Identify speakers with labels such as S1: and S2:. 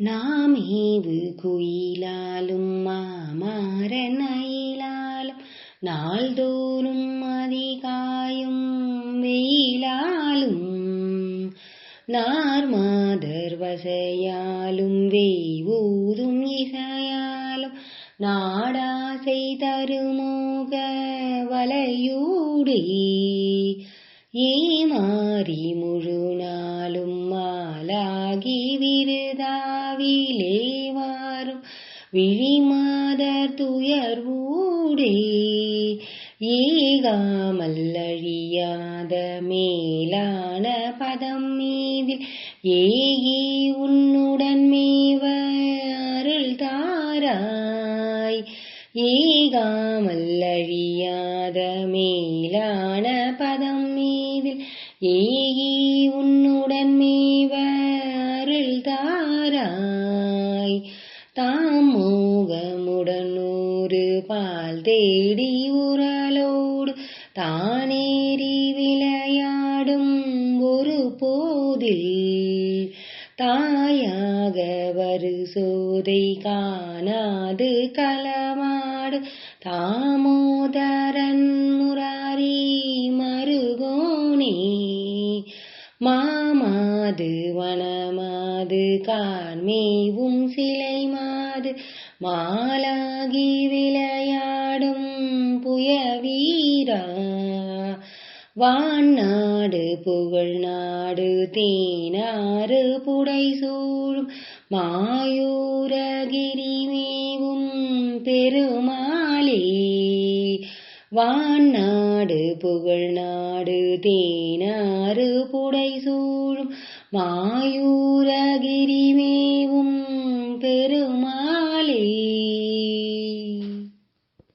S1: நாமேவு குயிலாலும் மாமரன் அயிலாலும் நாள்தோறும் அதிகாயும் வெயிலாலும் நார்மாதர் வசையாலும் வெய்வூதும் இசையாலும் நாடாசை தருமோக வலையூடே ஏமாறி முழு நாளும் வாரும் விழிமாதர் துயர்வூடே ஏகாமல்லழியாத மேலான பதம் மீதில் ஏகி உன்னுடன் மேவ அருள் தாராய் ஏகாமல்லழியாத மேலான பதம் மீதில் ஏகி உன்னுடன் மேவ அருள் தாராய் தாமோகமுடனூறு பால் தேடி உரலோடு தானேறி விளையாடும் ஒரு போதில் தாயாக வரு சோதை காணாது களமாடு. தாமோதரன் முராரி மருகோனே மாமாது வனம மாது கான்மேவும் சிலை மாது மாலாகி விளையாடும் புய புயவீரா வான்னாடு புகழ் நாடு தேனாறு புடை சூழும். மாயூரகிரிமேவும் பெருமாளே வான்னாடு புகழ் நாடு தேனாறு புடை சூழும் மாயூரகிரிமேவும் பெரு